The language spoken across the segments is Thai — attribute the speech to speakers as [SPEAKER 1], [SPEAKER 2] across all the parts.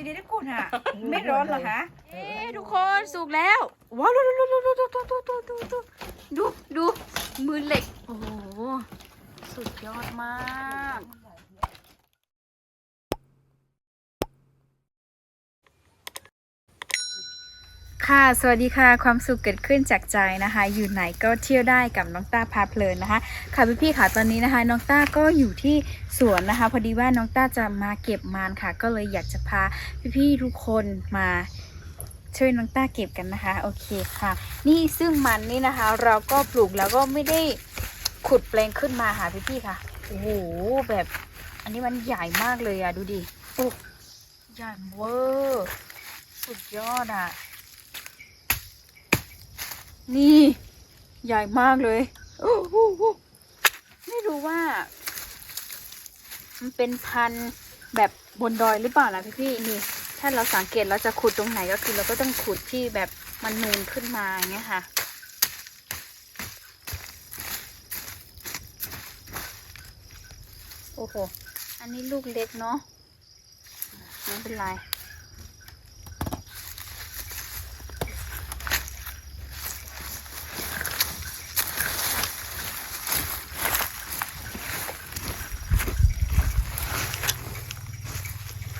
[SPEAKER 1] จะได้ได้กุดอะ ไม่ร้อนเหรอคะ
[SPEAKER 2] เอ๊ะทุกคนสุกแล้ว ว้าวดูดูดูดูดูดูดูดูดูดูดูดูมือเหล็ก โอ้โห สุดยอดมาก ค่ะ สวัสดีค่ะ ความสุขเกิดขึ้นจากใจนะคะ อยู่ไหนก็เที่ยวได้กับน้องต้าพาเพลินนะคะ ค่ะพี่พี่ค่ะ ตอนนี้นะคะ น้องต้าก็อยู่ที่สวนนะคะ พอดีว่าน้องต้าจะมาเก็บมันค่ะ ก็เลยอยากจะพาพี่พี่ทุกคนมาช่วยน้องต้าเก็บกันนะคะ โอเคค่ะ นี่ซึ่งมันนี่นะคะ เราก็ปลูกแล้วก็ไม่ได้ขุดแปลงขึ้นมาค่ะพี่พี่ค่ะ โอ้โห แบบ อันนี้มันใหญ่มากเลยอะดูดิโอ้ใหญ่เวอร์ สุดยอดอะ นี่ใหญ่มากเลยไม่รู้ว่า มันเป็นพันแบบบนดอยหรือเปล่านะพี่พี่นี่ ถ้าเราสังเกตเราจะขุดตรงไหนก็คือเราก็ต้องขุดที่แบบมันนูนขึ้นมาอย่างเงี้ยค่ะโอ้โห อันนี้ลูกเล็กเนาะไม่เป็นไร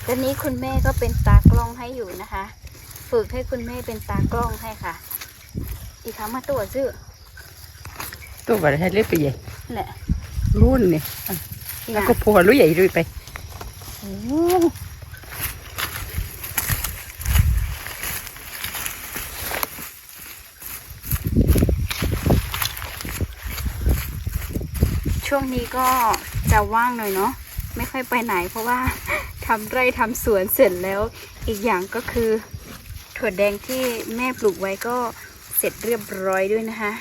[SPEAKER 2] ต อนนี้คุณแม่ก็เป็นตากล้องให้อยู่นะคะ ฝึกให้คุณแม่เป็นตากล้องให้ค่ะ อีกครั้งมาตัวซื้อ
[SPEAKER 3] ตัวอะไรให้เล็กไปใหญ่
[SPEAKER 2] แหละ
[SPEAKER 3] รุ่นเนี่ยอะ
[SPEAKER 2] อีก
[SPEAKER 3] แล้ว
[SPEAKER 2] อะ
[SPEAKER 3] ก็พัวรู้ใหญ่ด้วยไป
[SPEAKER 2] โอ้ช่วงนี้ก็จะว่างหน่อยเนาะไม่ค่อยไปไหนเพราะว่า ทำไร่ทำสวนเสร็จแล้ว อีกอย่างก็คือถั่วแดงที่แม่ปลูกไว้ก็เสร็จเรียบร้อยด้วยนะคะ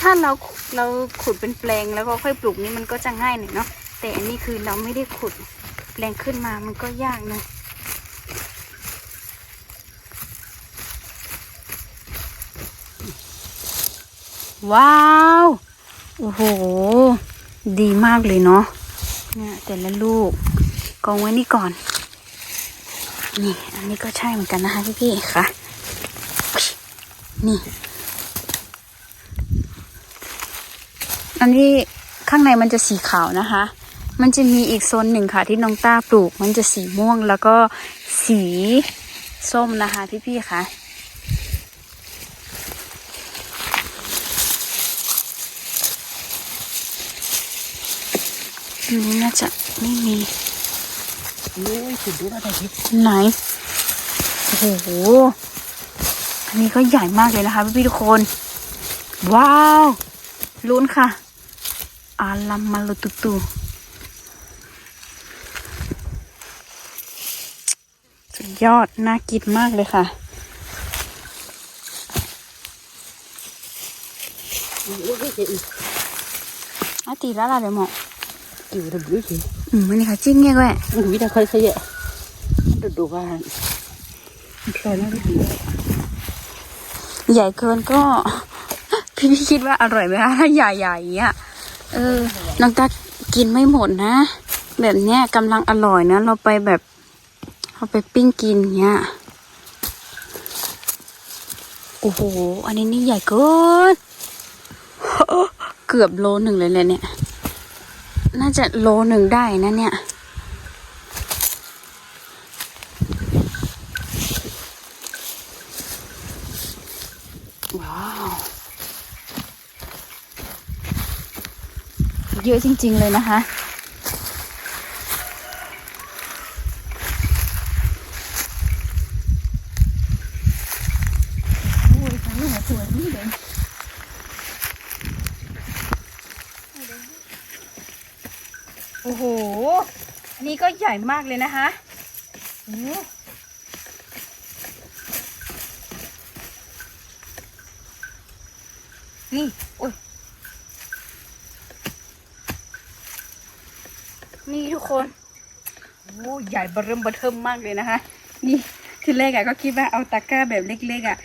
[SPEAKER 2] ถ้าเราเราขุดเป็นแปลงแล้วก็ค่อยปลูกนี่มันก็จะง่ายหน่อยเนาะแต่อันนี้คือเราไม่ได้ขุดแปลงขึ้นมามันก็ยากนะว้าว โอ้โห ดีมากเลยเนาะเนี่ยแต่ละลูกกองไว้นี่ก่อน นี่ อันนี้ก็ใช่เหมือนกันนะคะพี่ๆค่ะ นี่ อันนี้ข้างในมันจะสีขาวนะคะ มันจะมีอีกโซนหนึ่งค่ะ ที่น้องต้าปลูก มันจะสีม่วงแล้วก็สีส้มนะคะพี่ๆค่ะ นนี้น่าจะไม่มี
[SPEAKER 3] รู้สุดรู้อะไรที่
[SPEAKER 2] ไหน โอ้โห อันนี้ก็ใหญ่มากเลยนะคะพี่ๆทุกคน ว้าวลุ้นค่ะ อาลัมมาลุตุตูสุดยอด น่ากินมากเลยค่ะ
[SPEAKER 3] รู้ให้เห็น
[SPEAKER 2] อาตีแล้วล่ะเดี๋ยวหมอ
[SPEAKER 3] อยู่ระบุสิ
[SPEAKER 2] อืมมันนี่ค่ะจิ้งเงี้ยแก
[SPEAKER 3] มันวิธีค่อยขยะดูดูบ้านใช่แล้วดี
[SPEAKER 2] ใหญ่เกินก็ พี่พี่คิดว่าอร่อยไหมคะถ้าใหญ่ๆอย่างเงี้ยเออน้องตากินไม่หมดนะ แบบเนี้ยกำลังอร่อยนะ เราไปแบบเราไปปิ้งกินเงี้ยโอ้โห อันนี้นี่ใหญ่เกิน เกือบโลหนึ่งเลยเลยเนี่ย น่าจะโลหนึ่งได้นะเนี่ย ว้าว เยอะจริง ๆ เลยนะคะ โอ้ยฟ้าหนูสวยนี่เลยโอ้โห อันนี้ ก็ใหญ่มากเลยนะคะโอ้นี่โอ้ยนี่ทุกคนโอ้ใหญ่เบอเริ่มเบอเทิมมากเลยนะคะ นี่ทีแรกอะก็คิดว่าเอาตะกร้าแบบเล็กๆอะ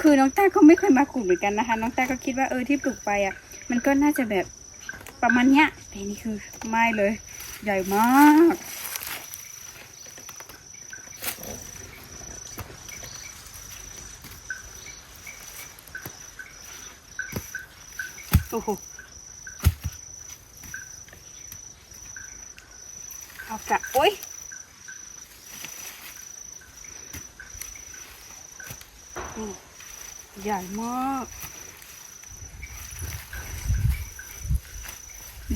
[SPEAKER 2] คือน้องต้าก็ไม่เคยมาขุดเหมือนกันนะคะ น้องต้าก็คิดว่าเออที่ปลูกไปอะมันก็น่าจะแบบปประมาณเนี้ยแต่นี่คือไม่เลย ใหญ่มาก โอ้โหเอากะโอ้ยนี่ใหญ่มาก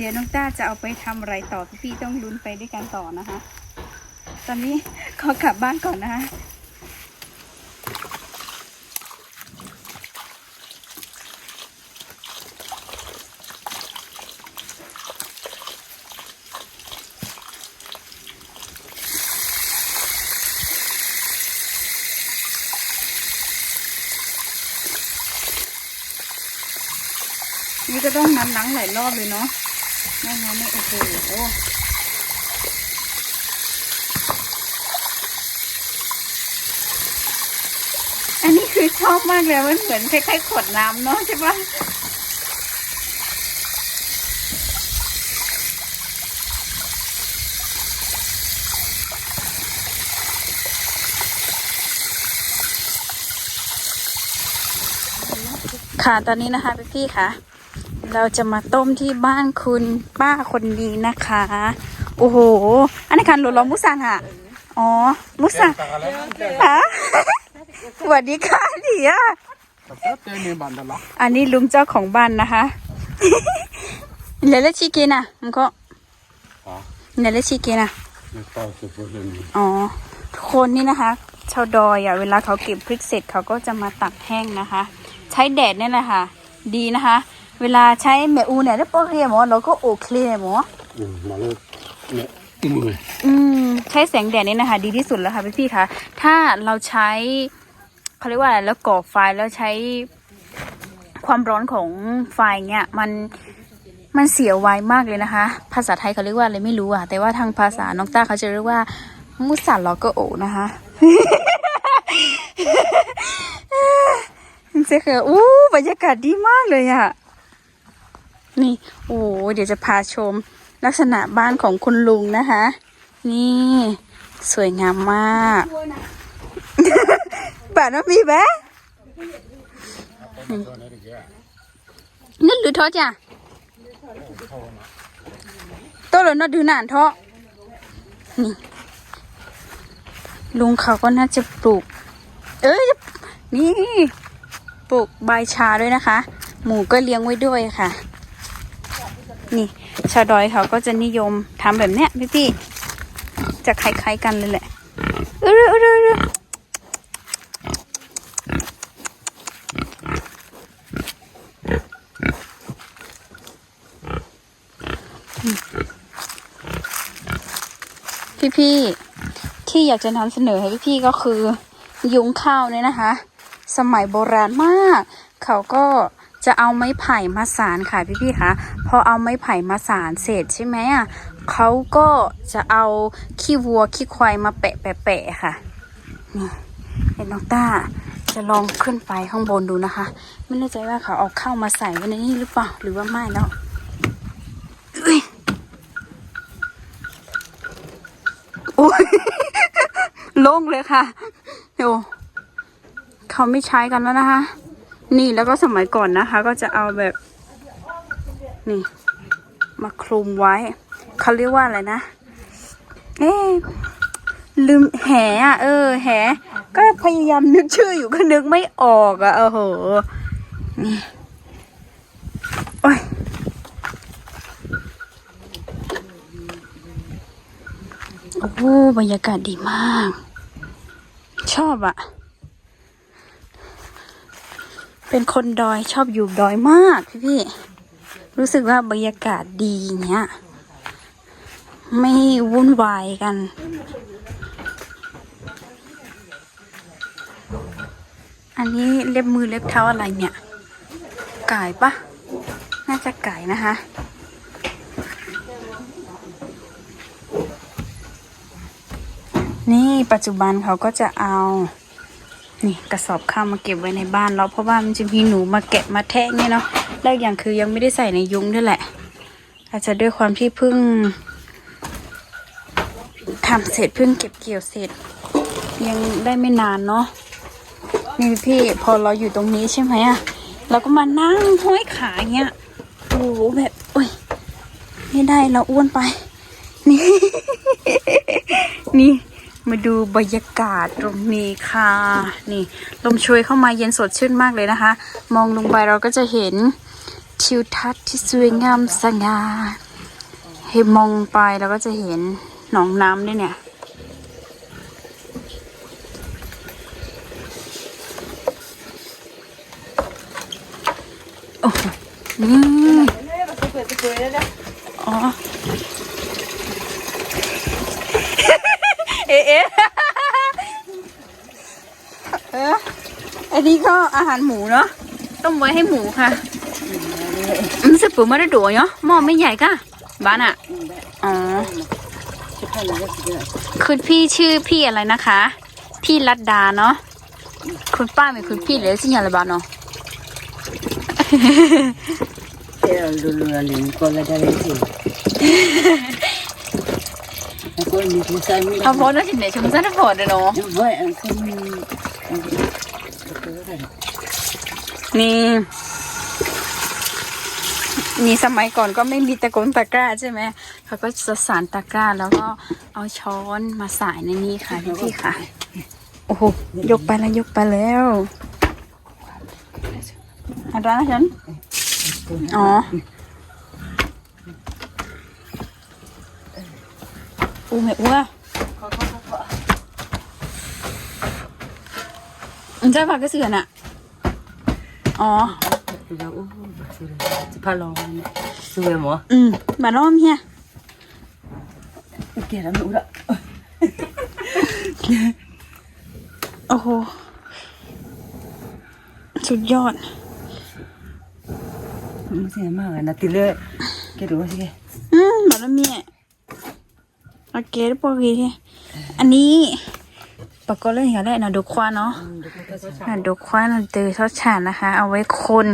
[SPEAKER 2] เดี๋ยวน้องต้าจะเอาไปทำอะไรต่อพี่ๆต้องลุ้นไปด้วยกันต่อนะคะ ตอนนี้ขอกลับบ้านก่อนนะคะนี่ก็ต้องน้ำล้างหลายรอบเลยเนาะ ไม่งั้นไม่โอ้โหอันนี้คือชอบมากเลยมันเหมือนคล้ายๆขวดน้ำเนาะใช่ปะค่ะ ตอนนี้นะคะพี่ๆค่ะ เราจะมาต้มที่บ้านคุณป้าคนดีนะคะ โอ้โห อันนี้คันหลล้อมุสันค่ะ อ๋อ มุสันฮะสวัสดีค่ะเดีย
[SPEAKER 4] Tätä ei niin bandalla.
[SPEAKER 2] อันนี้ลุงเจ้าของบ้านนะคะเนลชิกินะมันก็
[SPEAKER 4] อ๋อ
[SPEAKER 2] เนลชิกินะ
[SPEAKER 4] Nyt taas se niin.
[SPEAKER 2] อ๋อทุกคนนี่นะคะ ชาวดอยอะเวลาเขาเก็บพริกเสร็จเขาก็จะมาตักแห้งนะคะ ใช้แดดเนี่ยแหละค่ะ ดีนะคะ เวลาใช้เมอูเนี่ยได้ปอกเรียหมอเราก็โอเคหมอ
[SPEAKER 4] Mm, mä olen ne imunen.
[SPEAKER 2] อืมใช้แสงแดดนี่นะคะ ดีที่สุดแล้วค่ะพี่พี่ๆคะถ้าเราใช้เขาเรียกว่าอะไรแล้วก่อไฟแล้วใช้ความร้อนของไฟเนี่ยมันมันเสียไวมากเลยนะคะ ภาษาไทยเขาเรียกว่าอะไรไม่รู้อะแต่ว่าทางภาษาน้องต้าเขาจะเรียกว่ามุสันลอก็โอนะคะเจ๊คืออู้บรรยากาศดีมากเลยอะ นี่ โอ้เดี๋ยวจะพาชมลักษณะบ้านของคุณลุงนะคะ นี่ สวยงามมากป่าน้ำมีแบะนึกหรือท้อจ้ะโตัวหลนอดูหนานท้อนี่ ลุงเขาก็น่าจะปลูก เอ้ย นี่ ปลูกใบชาด้วยนะคะ หมูก็เลี้ยงไว้ด้วยค่ะ นี่ ชาวดอยเขาก็จะนิยมทำแบบเนี้ยพี่พี่จะคล้ายๆกันเลยแหละออเออเออเอพี่พี่ที่อยากจะนำเสนอให้พี่พี่ก็คือ ยุงข้าวเนี่ยนะคะ สมัยโบราณมาก เขาก็จะเอาไม้ไผ่มาสานค่ะพี่ๆคะ พอเอาไม้ไผ่มาสานเสร็จใช่ไหมอะเขาก็จะเอาขี้วัวขี้ควายมาแปะแปะแปะค่ะนี่เห็นน้องต้าจะลองขึ้นไปข้างบนดูนะคะ ไม่แน่ใจว่าเขาเอาเข้ามาใส่ไว้ในนี้หรือเปล่าหรือว่าไม่แล้วอุ๊ยโอ้ยโล่งเลยค่ะโอ้เขาไม่ใช้กันแล้วนะคะ นี่แล้วก็สมัยก่อนนะคะ ก็จะเอาแบบ นี่ มาคลุมไว้ เขาเรียกว่าอะไรนะ เอ๊ลืมแหอะเออ แห ก็พยายามนึกชื่ออยู่ก็นึกไม่ออกอะเออโห นี่ โอ้ยโอ้โหบรรยากาศดีมาก ชอบอะเป็นคนดอยชอบอยู่ดอยมากพี่พี่ รู้สึกว่าบรรยากาศดีอย่างเงี้ย ไม่วุ่นวายกัน อันนี้เล็บมือเล็บเท้าอะไรเนี่ย ไก่ปะน่าจะไก่นะคะนี่ปัจจุบันเขาก็จะเอา นี่กระสอบข้าวมาเก็บไว้ในบ้านเราเพราะว่ามันจะมีหนูมาแกะมาแทะเนี่ยเนาะ แล้วอย่างคือยังไม่ได้ใส่ในยุ้งด้วยแหละ อาจจะด้วยความที่เพิ่งทำเสร็จเพิ่งเก็บเกี่ยวเสร็จ ยังได้ไม่นานเนาะนี่พี่พอเราอยู่ตรงนี้ใช่ไหมอะเราก็มานั่งห้อยขาเงี้ยโอ้โหแบบโอ้ยไม่ได้เราอ้วนไป นี่ นี่มาดูบรรยากาศตรงนี้ค่ะ นี่ลมช่วยเข้ามาเย็นสดชื่นมากเลยนะคะ มองลงไปเราก็จะเห็น ทิวทัศน์ที่สวยงามสง่าเห็นมองไปเราก็จะเห็นหนองน้ำด้วยเนี่ย โอ้โหนี่อ๋อเอ๊ะเอ๊ะเอออันนี้ก็อาหารหมูเนาะ ต้มไว้ให้หมูค่ะมันจะ ปุ๋มาได้ดูเนาะหม้อไม่ใหญ่ค่ะบ้านอะ อ๋อ คุณพี่ชื่อพี่อะไรนะคะ พี่รัตดาเนาะ คุณป้าเป็นคุณพี่หรือสิ่งอะไรบ้างเนาะ
[SPEAKER 3] Pero dulu ali ko la dari si. Ako ni ko sa mi.
[SPEAKER 2] เอาโพสต์แล้วถึงไหนชมซันได้โพสต์เลยเนาะนี่ นี่สมัยก่อนก็ไม่มีตะกร้ตะกร้าใช่ไหมเขาก็จะสานตะกร้าแล้วก็เอาช้อนมาใส่ในนี้ค่ะพี่พี่ๆค่ะ โอ้โหยกไปแล้วยกไปแล้วอะไรนะฉันอ๋ออู้ไม่อ้วมันจะผักกระเสือนอะอ๋อ
[SPEAKER 3] ไปเล้
[SPEAKER 2] โอ้บาสวยจะพาลองสวยมั้ยอืมมาลองเฮีย
[SPEAKER 3] เกล้าหนูละ
[SPEAKER 2] โอ้โห สุดยอด
[SPEAKER 3] มันเสียมา
[SPEAKER 2] กเลยนะ
[SPEAKER 3] ติเลยเกดูว่าสิ
[SPEAKER 2] อืมมาล้วเมียโอเคได้ปกี้อันนี้ปกก็เล่นอย่างแรกนะดูควาเนาะดูควานะเตยทอดฉานนะคะ เอาไว้คน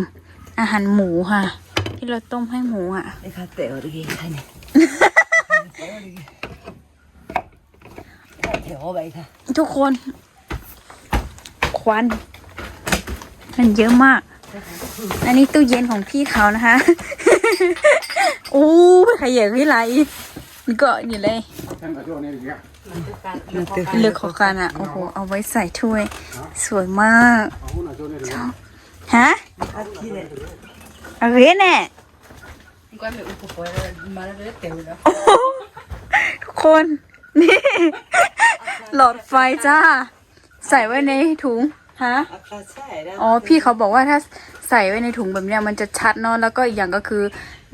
[SPEAKER 2] อาหารหมูค่ะ ที่เราต้มให้หมูอะ
[SPEAKER 3] E ka te ori ki kane. Te o bai ka.
[SPEAKER 2] ทุกคน ควัน มันเยอะมาก อันนี้ตู้เย็นของพี่เขานะคะโอ้ยขยะวิไลนี่ก็อยู่เลย
[SPEAKER 4] Tänk att jag är nere i det.
[SPEAKER 2] เลือกของกันอะ โอ้โห เอาไว้ใส่ถ้วย สวยมาก
[SPEAKER 4] Ja, hon har
[SPEAKER 2] ฮะเอาเรนแน่
[SPEAKER 3] Ko me upo ko ma le te ura.
[SPEAKER 2] ทุกคน นี่ หลอดไฟจ้า ใส่ไว้ในถุง ฮะ อ๋อ พี่เขาบอกว่าถ้าใส่ไว้ในถุงแบบเนี้ยมันจะชัดเนาะ แล้วก็อีกอย่างก็คือ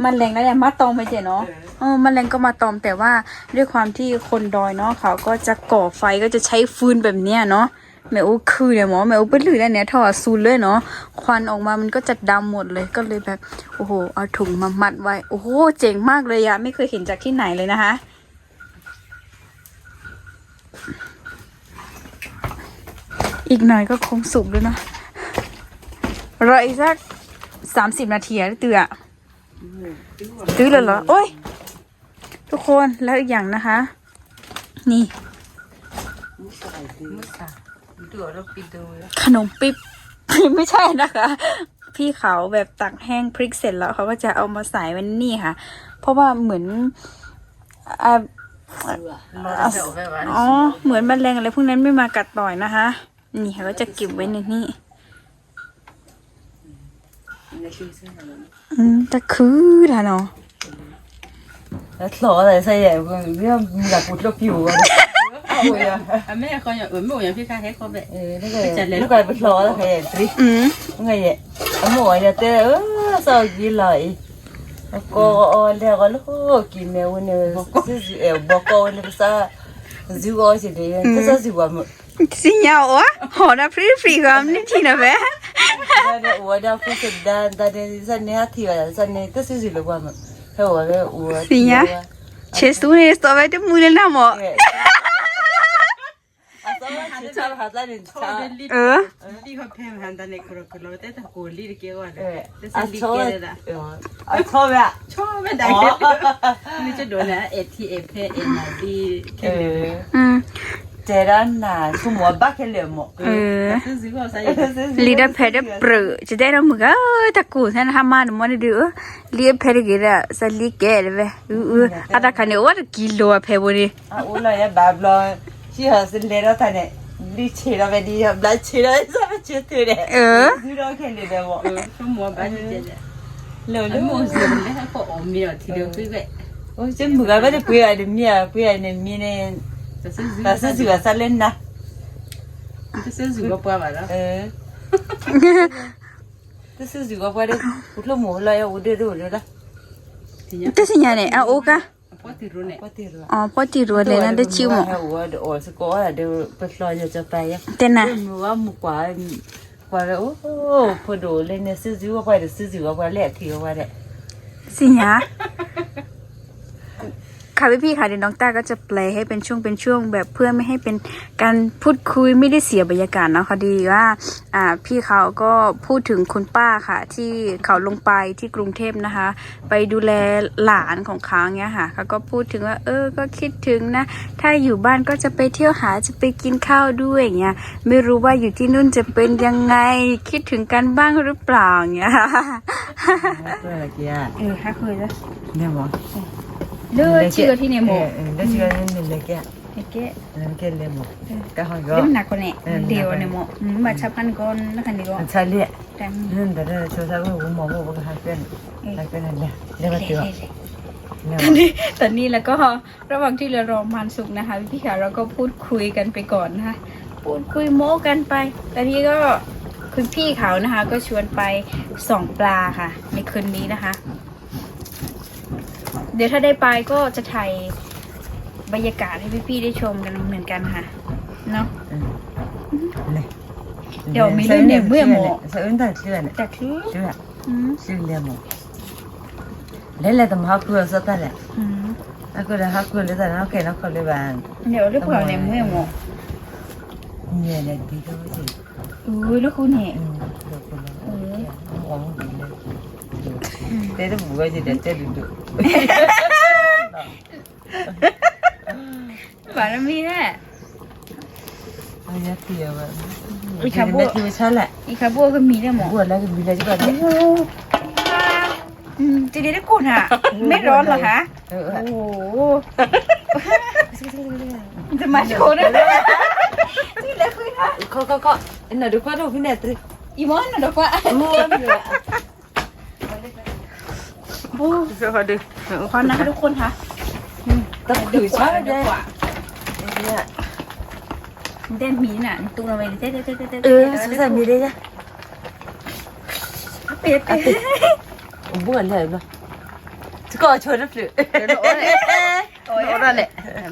[SPEAKER 2] มันแรงแล้วเนี่ยมาตอมไปเจเนาะเออมันแรงก็มาตอมแต่ว่าด้วยความที่คนดอยเนาะเขาก็จะก่อไฟก็จะใช้ฟืนแบบเนี้ยเนาะ แม่อู้คือเนี่ยหมอแม่อู้เป็นหรือแล้เนี่ยถอดซูนเลยเนาะควันออกมามันก็จะดำหมดเลยก็เลยแบบ โอ้โห เอาถุงมามัดไว้ โอ้โห เจ๋งมากเลยอะไม่เคยเห็นจากที่ไหนเลยนะคะ อีกหน่อยก็คงสุกแล้วเนาะรออีกสักสามสิบนาทีอะเตือตื้อเลยเหรอ โอ้ย ทุกคนแล้วอีกอย่างนะคะ นี่ ขนมปิ๊บ ไม่ใช่นะคะ พี่เขาแบบตักแห้งพริกเสร็จแล้วเขาก็จะเอามาใส่ไว้นี่ค่ะ เพราะว่าเหมือนอ่าอ๋อ เหมือนแมลงอะไรพวกนั้นไม่มากัดต่อยนะคะ นี่เขาก็จะเก็บไว้ในนี่อืมจะคือละเนาะ
[SPEAKER 3] Jag klarar det säger jag. Vi har mina portlok ju.
[SPEAKER 5] À, mấy con nhà ủi mồi nhà phía khác hết con vậy.
[SPEAKER 3] Eh, nu kan jag klara det här. Tri.
[SPEAKER 2] อืม
[SPEAKER 3] Nga ye. Amo ya te sa gilai. Ko o le ga lo ki ne wone. Si e boko le sa. Ziwa si de. Ka sa ziwa mo.
[SPEAKER 2] สิเหยาวะหอนะพริฟรีความนี่ทีนะแม่
[SPEAKER 3] Da ne wa da fu se da da ne sa ne ha ti wa sa ne ta si si lo wa mo. He wa le wa.
[SPEAKER 2] สิยะเชสตูนี่สตัวไว้ที่มือเลยน
[SPEAKER 3] 차를 가자니 차.
[SPEAKER 2] 어?
[SPEAKER 5] 리가 팸 한다네 그렇구 나. 때다 골리
[SPEAKER 3] 를
[SPEAKER 5] 깨워 라.
[SPEAKER 3] 아
[SPEAKER 5] 처음
[SPEAKER 3] 에 아 처음에
[SPEAKER 5] 처음에 나 근데 저 노나 ATF 에
[SPEAKER 3] 에
[SPEAKER 2] 나디 캐 리. 음.
[SPEAKER 3] 제란나 숨어 박헬레 뭐.
[SPEAKER 2] 에. 리다 페
[SPEAKER 3] 레 프 르. 제대로 뭐가 타쿠 산 하만 뭐니 두. 리에 페레 게
[SPEAKER 5] 라 살
[SPEAKER 3] 리 게
[SPEAKER 5] 르 베. 으 으. 아다 칸에 워 길로와 페
[SPEAKER 3] 보 니. 아 올라야 바블로 She has a little tiny. Đi
[SPEAKER 5] chỉ là về
[SPEAKER 3] đi học đã chỉ là sao mà
[SPEAKER 5] chưa từ đấy. Ừ. Dư đâu
[SPEAKER 3] khen được đâu bọn. Không muốn bán gì đấy. Lâu lắm mua gì đấy lấy hai cổ ôm
[SPEAKER 2] mì thì được quý vị. Ôi chứ mưa bắt được quý ai được mía quý
[SPEAKER 5] ai được mía này. Ta
[SPEAKER 3] sẽ dừa sao
[SPEAKER 2] lên nè. Ta sẽ dừa qua vào đó. Ừ. Ta sẽ dừa qua đấy Út lo mồ lại ở
[SPEAKER 3] đi rồi đó. Cái gì nhà này à ô ca. potirune
[SPEAKER 2] potirune ah potirune na de
[SPEAKER 3] chimo word also ko ala de petloja chapaya tena muwa mukwa kwa le oh podo le ne sizi wa kwa de sizi wa kwa le
[SPEAKER 2] ki wa de sinya ค่ะพี่ๆค่ะเดี๋ยวน้องต้าก็จะแปลให้เป็นช่วงเป็นช่วงแบบเพื่อไม่ให้เป็นการพูดคุยไม่ได้เสียบรรยากาศเนาะคะดีว่าอ่าพี่เขาก็พูดถึงคุณป้าค่ะ ที่เขาลงไปที่กรุงเทพนะคะ ไปดูแลหลานของเขาเงี้ยค่ะเขาก็พูดถึงว่า เออก็คิดถึงนะ ถ้าอยู่บ้านก็จะไปเที่ยวหาจะไปกินข้าวด้วยอย่างเงี้ยไม่รู้ว่าอยู่ที่นู่นจะเป็นยังไงคิดถึงกันบ้างหรือเปล่าอย่างเงี้ย
[SPEAKER 3] เพื่ออะไร
[SPEAKER 2] เกียร์เออค่ะคุยแล้ว
[SPEAKER 3] เนี่
[SPEAKER 2] ยบอก ชื่อที่เนี่ยหมด
[SPEAKER 3] 네, 네 시간 했는데 게.
[SPEAKER 2] เฮ้เก้
[SPEAKER 3] 이렇게 내 뭐. 까하
[SPEAKER 2] เรื่อง
[SPEAKER 3] 거.
[SPEAKER 2] หนักกว่าเนี่ยเดียวเนี่ยหมดอืมบัตรชับพันก้อนแล้วคันนี้ก็
[SPEAKER 3] 찰리.
[SPEAKER 2] ดัง
[SPEAKER 3] 근데 조사고 뭐 먹고 할 땐. 할 때는 내. 내가
[SPEAKER 2] เละ
[SPEAKER 3] 뛰어.
[SPEAKER 2] ๆๆ
[SPEAKER 3] 네.
[SPEAKER 2] ตอนนี้ตอนนี้แล้วก็ระหว่างที่เรารอมันสุกนะคะพี่ขาเราก็พูดคุยกันไปก่อนนะคะพูดคุยโม้กันไปตอนนี้ก็คุณพี่เขานะคะ ก็ชวนไปส่องปลาค่ะ ในคืนนี้นะคะ เดี๋ยวถ้าได้ไปก็จะถ่ายบรรยากาศให้พี่ๆได้ชมกันเหมือนกันค่ะ เนาะ
[SPEAKER 3] เดี๋
[SPEAKER 2] ยวมีเรื่อ
[SPEAKER 3] งเนี่ยเมื่อหมอเสื่อ
[SPEAKER 2] แต่เชื่อ
[SPEAKER 3] เนี่ยแต่คื
[SPEAKER 2] อเชื่
[SPEAKER 3] อชื่อเรื่องหมอเล่น
[SPEAKER 2] อะไรแต่มา
[SPEAKER 3] คุยสักแต่แหละนักคุยแล้วฮักคุยแล้วแต่นัก
[SPEAKER 2] เขี
[SPEAKER 3] ยนนักคุยเลยบ้าน
[SPEAKER 2] เดี๋ยวเรื่องเผาเนี่ยเมื่อหมอ
[SPEAKER 3] เนี่ยเนี่ยดีด้วยสิ
[SPEAKER 2] อุ้ยแล้วคุณเนี่ย
[SPEAKER 3] 때도 무거지 내 때도.
[SPEAKER 2] ฝาน้ำมีแน่
[SPEAKER 3] 아니야 뛰어봐.
[SPEAKER 2] 우리 가보.
[SPEAKER 3] 내 집에 살래.
[SPEAKER 2] อีคาโบก็มีได้หมอ
[SPEAKER 3] 뭐라고 밀려지 봐.
[SPEAKER 2] อืมจะได้ได้กุนอ่ะ ไม่ร้อนเหรอคะ
[SPEAKER 3] 어,
[SPEAKER 2] โอ้โหจะมาโชว์ได้ไหมนี่แหละคุยค่ะ
[SPEAKER 3] 거거거. 나도 거도 근데 또
[SPEAKER 2] อีมอนนะดอกว่า
[SPEAKER 3] 뭐야.
[SPEAKER 2] โอ้เดี๋ยวขอดึงขอนะคะทุกคนค่ะก็ถือ
[SPEAKER 3] ช้อน
[SPEAKER 2] เลยเนี่าเด่นมีน่ะตูนงลงไปเต้เต้เต้เต้
[SPEAKER 3] เออสงสั
[SPEAKER 2] ยมีได้จ้ะ
[SPEAKER 3] เปียกเปียกมบ้วน
[SPEAKER 2] เลย
[SPEAKER 5] มั้ยจะก่
[SPEAKER 2] อชวน
[SPEAKER 5] นับถือโอ้ยโอ้ย
[SPEAKER 2] โอะยร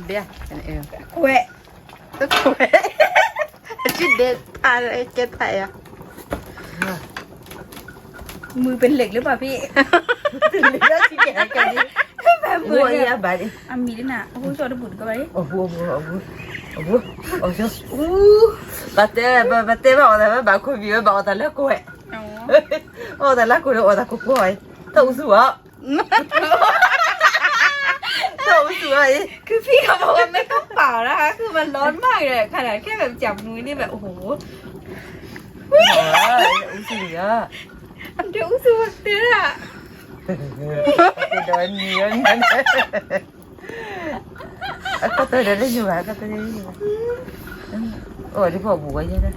[SPEAKER 2] เบี้ยเออคุย
[SPEAKER 3] ตะคุยจุดเด็
[SPEAKER 2] ดอะไรเจ็
[SPEAKER 3] ดไทย
[SPEAKER 2] อะมือเป็นเหล็ก
[SPEAKER 3] หรือเปล่าพี่ আমি না ও ছোট বুট করে ও ও ও ও ও ও বাতে
[SPEAKER 2] বাতে বা
[SPEAKER 3] ওদা বা কো বিও বা ওদা লা কোয়ে ওদা লা কোরে ওদা কো কোয়ে তো উসু আ তো উসু আ
[SPEAKER 2] คือพี่เขาบอกว่าไม่ต้องเป่านะคะคือมันร้อนมากเลยขนาดแค่แบบจับมือนี่แบบโอ้โห
[SPEAKER 3] อุ้ยอุสุ
[SPEAKER 2] อะอันเดียวอุสุอะ โดนเงี้ย
[SPEAKER 3] นั่นก็ตัวเดินได้
[SPEAKER 2] อยู่ฮะ
[SPEAKER 3] ก็ตัวเดินได้อยู่โอ้ที่พ่อบัวเยอะนะ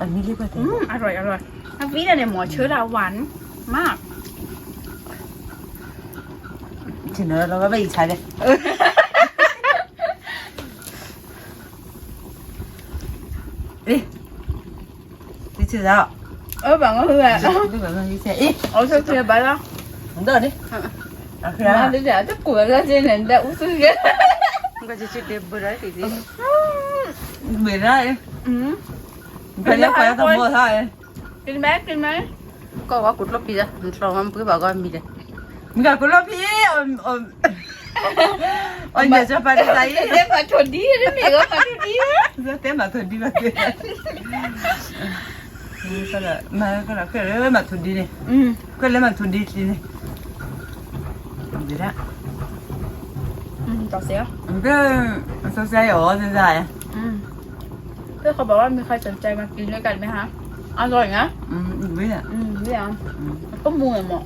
[SPEAKER 3] อันนี้เรียกว่า
[SPEAKER 2] อะไรอร่อยอร่อยอันนี้เนี่ยหมอเชื้อราหวานมาก
[SPEAKER 3] ถึง
[SPEAKER 2] เนอะเรา
[SPEAKER 3] ก็ไม่อิ
[SPEAKER 2] จฉาเลยนี่นี่ถึงแล้ว Ở
[SPEAKER 3] bạn có
[SPEAKER 2] hư à? đứa bạn đi xe usah. 아, 그래. 나한테 내가 자꾸 말라지는데 웃으게.
[SPEAKER 5] 뭔가 지치 대부라 이지.
[SPEAKER 3] 뭐라?
[SPEAKER 2] 응.
[SPEAKER 3] 별로 봐야 더
[SPEAKER 2] 뭐라. 길매 길매.
[SPEAKER 5] 그거 굴러 피자. 저만 보게 봐가 미래.
[SPEAKER 3] 미가 굴러 피.
[SPEAKER 2] 엄
[SPEAKER 3] 엄. 언제 저 빨리
[SPEAKER 2] 사이. 내 맞춰 뒤에
[SPEAKER 3] 미가 맞춰 뒤에. 저
[SPEAKER 2] 때만 더 뒤에. 그래 말 그래 그래 막 두디네 응 그래 막 두디지네 그래 응 다세요 그 소세요 진짜야 응 그래 그 뭐
[SPEAKER 3] 야 미카
[SPEAKER 2] 진짜 막 이래 갈 매하 아 좋아요 응 왜야 응 왜야 또 뭐
[SPEAKER 3] 야 뭐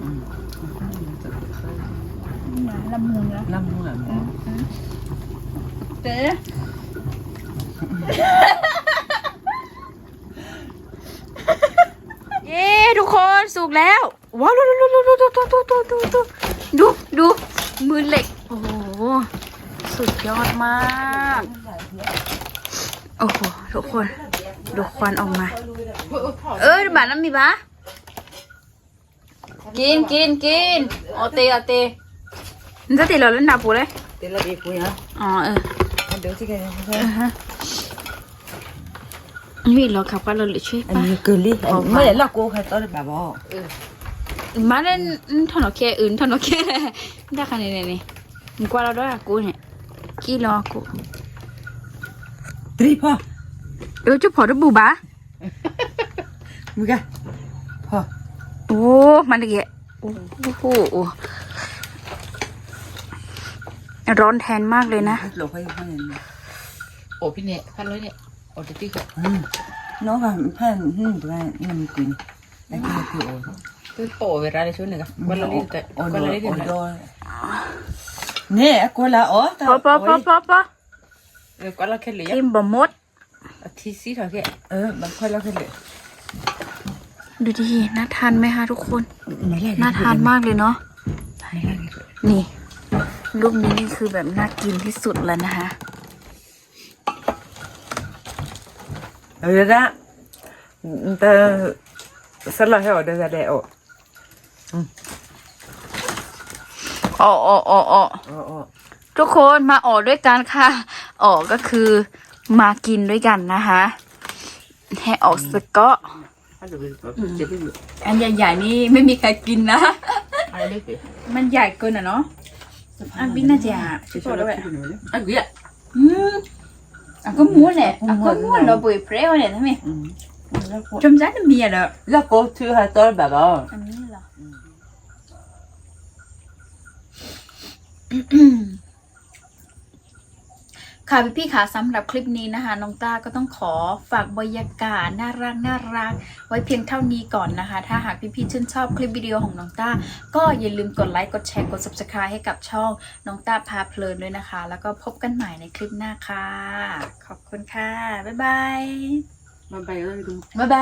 [SPEAKER 2] 남무야 남무야 뭐 네. สุกแล้ว ว้าวดูดูดูดูดูดูดูดูดูดูดูดูมือเหล็ก โอ้โห สุดยอดมาก โอ้โห ทุกคนดูควันออกมา เออบานนั้นมีปะกินกินกินเอเตเอเตมันจะติดเราเล่นดาบปูเลย
[SPEAKER 3] T'es là des couilles hein.
[SPEAKER 2] อ๋อเออ
[SPEAKER 3] Deux c'est que.
[SPEAKER 2] นี่เราขับกันเราเลยช่วยป่ะ
[SPEAKER 3] นี้เกลี่ไม่ได้ลอกกูใครต่อได้แบบว่า
[SPEAKER 2] มาเล่นถนโอเคอื่นถนโอเคได้ขนาดนี้นี่มึงกว่าเราด้วยอะกูเนี่ยกี่รอกู
[SPEAKER 3] ตรีพ่อ
[SPEAKER 2] เออจะพอระบูบ้ามึงกะ
[SPEAKER 3] พ่อ
[SPEAKER 2] โอ้มันเยอะโอ้โหร้อนแทนมากเลยนะ
[SPEAKER 1] โอ้พี่เนี่ยพันเลยเนี่ย 어디 뛰 고? 응. 너가 한 흥부가 넘 긴. 애기가 귀여 워. 그 오베라를 주는 거. 원래 이
[SPEAKER 3] 때 원래 이
[SPEAKER 2] 때. 네, 꼴라 어. 빠빠빠빠 빠.
[SPEAKER 1] 왜 꼴라 캘 리? 김버 못. 티시 저 게. 어,
[SPEAKER 2] 막 꼴라 캘 리. ดูดิน่าทานไหมคะทุกคนน่าทานมากเลยเนาะนี่ รูปนี้นี่คือแบบน่ากินที่สุดแล้วนะคะ
[SPEAKER 3] Ừ đó. Ta rất là hiểu được ra đẻ ổ.
[SPEAKER 2] อ๋ออ๋ออ๋ออ๋อ
[SPEAKER 3] Ồ ồ.
[SPEAKER 2] ทุกคนมาออกด้วยกันค่ะ ออกก็คือมากินด้วยกันนะคะ ให้ออกสกอตอันใหญ่ๆนี่ไม่มีใครกินนะ
[SPEAKER 1] อะไรเล็ก
[SPEAKER 2] มันใหญ่เกินอะเนาะอันบินน่าจะชิโตด้วย
[SPEAKER 1] อันนี้อะ
[SPEAKER 2] อืม Aku mula, aku mula boleh preo ni tapi. Trong giá nó mía đó.
[SPEAKER 3] Là cô chưa hay tôi bà bà.
[SPEAKER 2] Mía là. ค่ะพี่พี่ๆค่ะสำหรับคลิปนี้นะคะ น้องต้าก็ต้องขอฝากบรรยากาศน่ารักน่ารัก ไว้เพียงเท่านี้ก่อนนะคะ ถ้าหากพี่พี่ๆชื่นชอบคลิปวิดีโอของน้องต้า ก็อย่าลืมกดไลค์กดแชร์กด subscribe ให้กับช่องน้องต้าพาเพลินด้วยนะคะ แล้วก็พบกันใหม่ในคลิปหน้าค่ะ ขอบคุณค่ะ บ๊ายบาย
[SPEAKER 1] มาไป